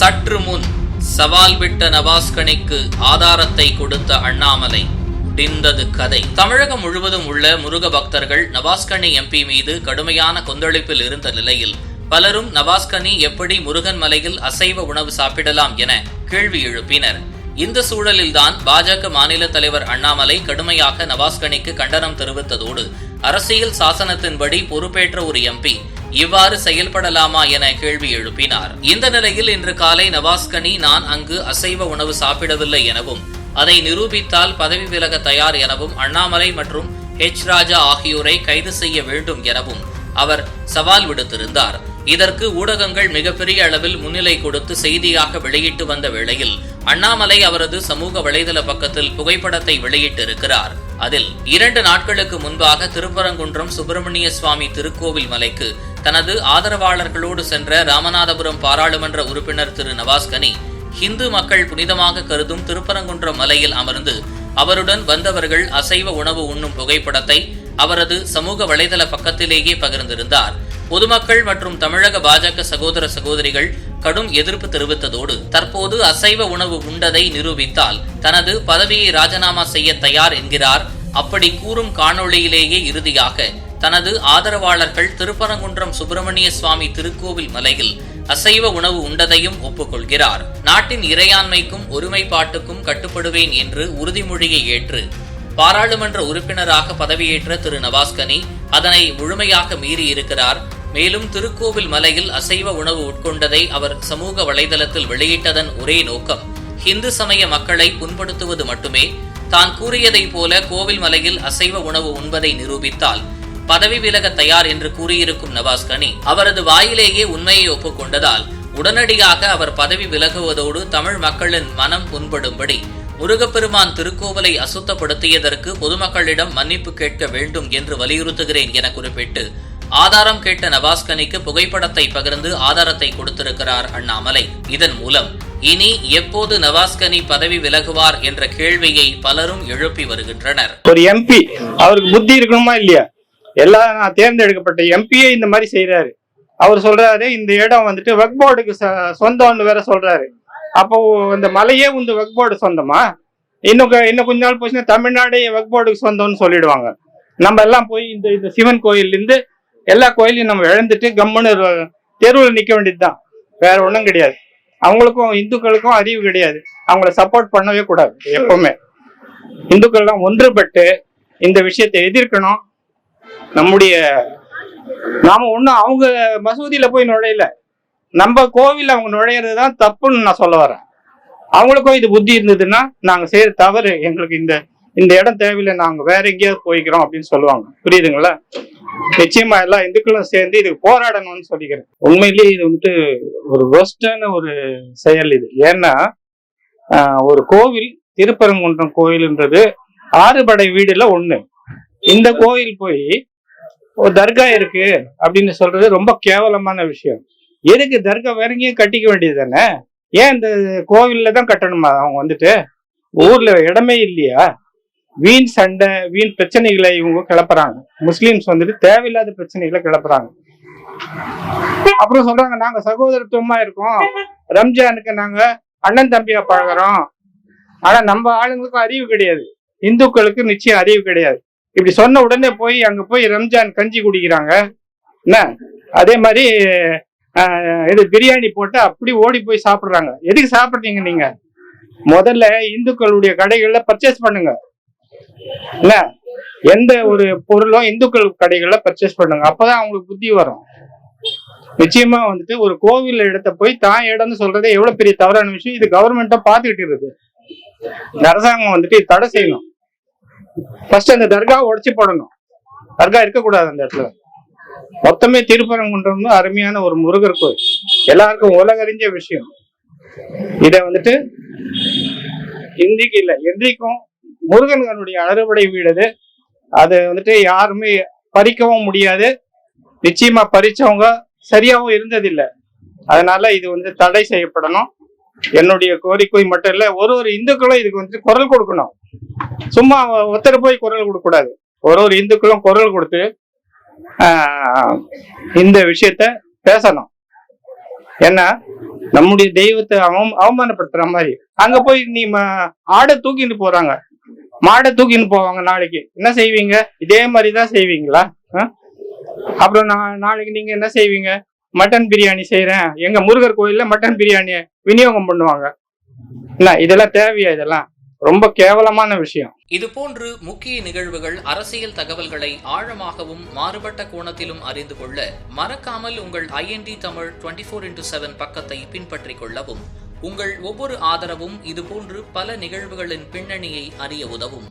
சற்று முன் சவால் விட்ட நவாஸ்கனிக்கு ஆதாரத்தை கொடுத்த அண்ணாமலை. முடிந்தது கதை. தமிழகம் முழுவதும் உள்ள முருக பக்தர்கள் நவாஸ்கனி எம்பி மீது கடுமையான கொந்தளிப்பில் இருந்த நிலையில் பலரும் நவாஸ்கனி எப்படி முருகன் மலையில் அசைவ உணவு சாப்பிடலாம் என கேள்வி எழுப்பினர். இந்த சூழலில்தான் பாஜக மாநில தலைவர் அண்ணாமலை கடுமையாக நவாஸ்கனிக்கு கண்டனம் தெரிவித்ததோடு அரசியல் சாசனத்தின்படி பொறுப்பேற்ற ஒரு எம்பி இவ்வாறு செயல்படலாமா என கேள்வி எழுப்பினார். இந்த நிலையில் இன்று காலை நவாஸ்கனி நான் அங்கு அசைவ உணவு சாப்பிடவில்லை எனவும் அதை நிரூபித்தால் பதவி விலக தயார் எனவும் அண்ணாமலை மற்றும் ஹெச் ராஜா ஆகியோரை கைது செய்ய வேண்டும் எனவும் அவர் சவால் விடுத்திருந்தார். இதற்கு ஊடகங்கள் மிகப்பெரிய அளவில் முன்னிலை கொடுத்து செய்தியாக வெளியிட்டு வந்த வேளையில் அண்ணாமலை அவரது சமூக வலைதள பக்கத்தில் புகைப்படத்தை வெளியிட்டிருக்கிறார். அதில் இரண்டு நாட்களுக்கு முன்பாக திருப்பரங்குன்றம் சுப்பிரமணிய சுவாமி திருக்கோவில் மலைக்கு தனது ஆதரவாளர்களோடு சென்ற ராமநாதபுரம் பாராளுமன்ற உறுப்பினர் திரு நவாஸ்கனி ஹிந்து மக்கள் புனிதமாக கருதும் திருப்பரங்குன்றம் மலையில் அமர்ந்து அவருடன் வந்தவர்கள் அசைவ உணவு உண்ணும் புகைப்படத்தை அவரது சமூக வலைதள பக்கத்திலேயே பகிர்ந்திருந்தார். பொதுமக்கள் மற்றும் தமிழக பாஜக சகோதர சகோதரிகள் கடும் எதிர்ப்பு தெரிவித்ததோடு தற்போது அசைவ உணவு உண்டதை நிரூபித்தால் தனது பதவியை ராஜினாமா செய்ய தயார் என்கிறார். அப்படி கூறும் காணொளியிலேயே இறுதியாக தனது ஆதரவாளர்கள் திருப்பரங்குன்றம் சுப்பிரமணிய சுவாமி திருக்கோவில் மலையில் அசைவ உணவு உண்டதையும் ஒப்புக்கொள்கிறார். நாட்டின் இறையாண்மைக்கும் ஒருமைப்பாட்டுக்கும் கட்டுப்படுவேன் என்று உறுதிமொழியை ஏற்று பாராளுமன்ற உறுப்பினராக பதவியேற்ற திரு நவாஸ்கனி அதனை முழுமையாக மீறி இருக்கிறார் மேலும் திருக்கோவில் மலையில் அசைவ உணவு உட்கொண்டதை அவர் சமூக வலைதளத்தில் வெளியிட்டதன் ஒரே நோக்கம் ஹிந்து சமய மக்களை புண்படுத்துவது மட்டுமே. தான் கூறியதைப் போல கோவில் மலையில் அசைவ உணவு உண்பதை நிரூபித்தால் பதவி விலக தயார் என்று கூறியிருக்கும் நவாஸ்கனி அவரது வாயிலேயே உண்மையை ஒப்புக்கொண்டதால் உடனடியாக அவர் பதவி விலகுவதோடு தமிழ் மக்களின் மனம் புண்படும்படி முருகப்பெருமான் திருக்கோவலை அசுத்தப்படுத்தியதற்கு பொதுமக்களிடம் மன்னிப்பு கேட்க வேண்டும் என்று வலியுறுத்துகிறேன் என குறிப்பிட்டு ஆதாரம் கேட்ட நவாஸ்கனிக்கு புகைப்படத்தை பகிர்ந்து ஆதாரத்தை கொடுத்திருக்கிறார் அண்ணாமலை. இதன் மூலம் இனி எப்போது நவாஸ்கனி பதவி விலகுவார் என்ற கேள்வியை பலரும் எழுப்பி வருகின்றனர். ஒரு எம்பி அவருக்கு புத்தி இருக்கணுமா இல்லையா? எல்லா தேர்ந்தெடுக்கப்பட்ட எம்பியே இந்த மாதிரி செய்யறாரு அவர் சொல்றாரு இந்த இடம் வந்துட்டு வக் போர்டுக்கு சொ- சொந்தம்னு வேற சொல்றாரு. அப்போ இந்த மலையே இந்த வக் போர்டு சொந்தமா? இன்னும் இன்னும் கொஞ்ச நாள் போச்சுன்னா தமிழ்நாடே வக் போர்டுக்கு சொந்தம்னு சொல்லிடுவாங்க. நம்ம எல்லாம் போய் இந்த இந்த சிவன் கோயில்ல எல்லா கோயிலையும் நம்ம இழந்துட்டு கம்முன்னு தெருவில் தெருவில் நிக்க வேண்டியதுதான். வேற ஒண்ணும் கிடையாது. அவங்களுக்கும் இந்துக்களுக்கும் அறிவு கிடையாது. அவங்கள சப்போர்ட் பண்ணவே கூடாது எப்பவுமே. இந்துக்கள் எல்லாம் ஒன்றுபட்டு இந்த விஷயத்தை எதிர்க்கணும். நம்முடைய நாம ஒண்ணும் அவங்க மசூதியில போய் நுழையல. நம்ம கோவில் அவங்க நுழையிறது தான் தப்புன்னு நான் சொல்ல வரேன். அவங்களுக்கும் இது புத்தி இருந்ததுன்னா நாங்க செய்யற தவறு எங்களுக்கு இந்த இந்த இடம் தேவையில்லை நாங்க வேற எங்கேயாவது போய்க்கிறோம் அப்படின்னு சொல்லுவாங்க. புரியுதுங்களா? நிச்சயமா எல்லா இந்துக்களும் சேர்ந்து இதுக்கு போராடணும்னு சொல்லிக்கிறேன். உண்மையிலேயே இது வந்துட்டு ஒரு ஒஸ்டான ஒரு செயல் இது. ஏன்னா ஒரு கோவில் திருப்பரங்குன்றம் கோவில்ன்றது ஆறுபடை வீடுல ஒண்ணு. இந்த கோயில் போய் ஒரு தர்கா இருக்கு அப்படின்னு சொல்றது ரொம்ப கேவலமான விஷயம். எதுக்கு தர்கா வேற எங்கேயும் கட்டிக்க வேண்டியது தானே? ஏன் இந்த கோவில்ல தான் கட்டணுமா அவங்க வந்துட்டு? ஊர்ல இடமே இல்லையா? வீண் சண்டை வீண் பிரச்சனைகளை இவங்க கிளப்புறாங்க. முஸ்லிம்ஸ் வந்துட்டு தேவையில்லாத பிரச்சனைகளை கிளப்புறாங்க. அப்புறம் சொல்றாங்க நாங்க சகோதரத்துவமா இருக்கோம். ரம்ஜானுக்கு நாங்க அண்ணன் தம்பியா பழகிறோம். ஆனா நம்ம ஆளுங்களுக்கும் அறிவு கிடையாது. இந்துக்களுக்கு நிச்சயம் அறிவு கிடையாது. இப்படி சொன்ன உடனே போய் அங்க போய் ரம்ஜான் கஞ்சி குடிக்கிறாங்க. என்ன? அதே மாதிரி இது பிரியாணி போட்டு அப்படி ஓடி போய் சாப்பிடுறாங்க. எதுக்கு சாப்பிட்றீங்க நீங்க? முதல்ல இந்துக்களுடைய கடைகள்ல பர்ச்சேஸ் பண்ணுங்க. என்ன? எந்த ஒரு பொருளும் இந்துக்கள் கடைகள்ல பர்ச்சேஸ் பண்ணுங்க. அப்பதான் அவங்களுக்கு புத்தி வரும். நிச்சயமா வந்துட்டு ஒரு கோவில் இடத்த போய் தான் இடம்னு சொல்றதே எவ்வளவு பெரிய தவறான விஷயம். இது கவர்மெண்ட்டா பாத்துக்கிட்டு இருக்கு அரசாங்கம் வந்துட்டு இது தடை செய்யணும். ஃபர்ஸ்ட் அந்த தர்காவை உடச்சி போடணும். தர்கா இருக்கக்கூடாது அந்த இடத்துல. மொத்தமே திருப்பரங்குன்றம் அருமையான ஒரு முருகர் கோயில். எல்லாருக்கும் உலகறிஞ்ச விஷயம். இதை வந்துட்டு இன்றைக்கு இல்லை என்றைக்கும் முருகன்களுடைய அறுபடை வீடு அது அது வந்துட்டு யாருமே பறிக்கவும் முடியாது. நிச்சயமா பறிச்சவங்க சரியாகவும் இருந்ததில்லை. அதனால இது வந்து தடை செய்யப்படணும். என்னுடைய கோரிக்கை மட்டும் இல்ல ஒரு ஒரு இந்துக்களும் இதுக்கு வந்து குரல் கொடுக்கணும். சும்மா ஒருத்தர் போய் குரல் கொடுக்க கூடாது. ஒரு ஒரு இந்துக்களும் குரல் கொடுத்து இந்த விஷயத்த பேசணும். ஏன்னா நம்முடைய தெய்வத்தை அவம் அவமானப்படுத்துற மாதிரி. அங்க போய் நீ ஆடை தூக்கிட்டு போறாங்க. மாடை தூக்கின்னு போவாங்க நாளைக்கு. என்ன செய்வீங்க? இதே மாதிரி தான் செய்வீங்களா? ஆ? அப்புறம் நான் நாளைக்கு நீங்க என்ன செய்வீங்க? மட்டன் பிரியாணி செய்யறேன் எங்க முருகர் கோயில்ல மட்டன் பிரியாணி விநியோகம் பண்ணுவாங்க. இல்ல இதெல்லாம் தேவையா இதெல்லாம்? ரொம்ப கேவலமான விஷயம். இதுபோன்று முக்கிய நிகழ்வுகள் அரசியல் தகவல்களை ஆழமாகவும் மாறுபட்ட கோணத்திலும் அறிந்து கொள்ள மறக்காமல் உங்கள் IND Tamil twenty four into seven பக்கத்தை பின்பற்றிக் கொள்ளவும் உங்கள் ஒவ்வொரு ஆதரவும் இதுபோன்று பல நிகழ்வுகளின் பின்னணியை அறிய உதவும்.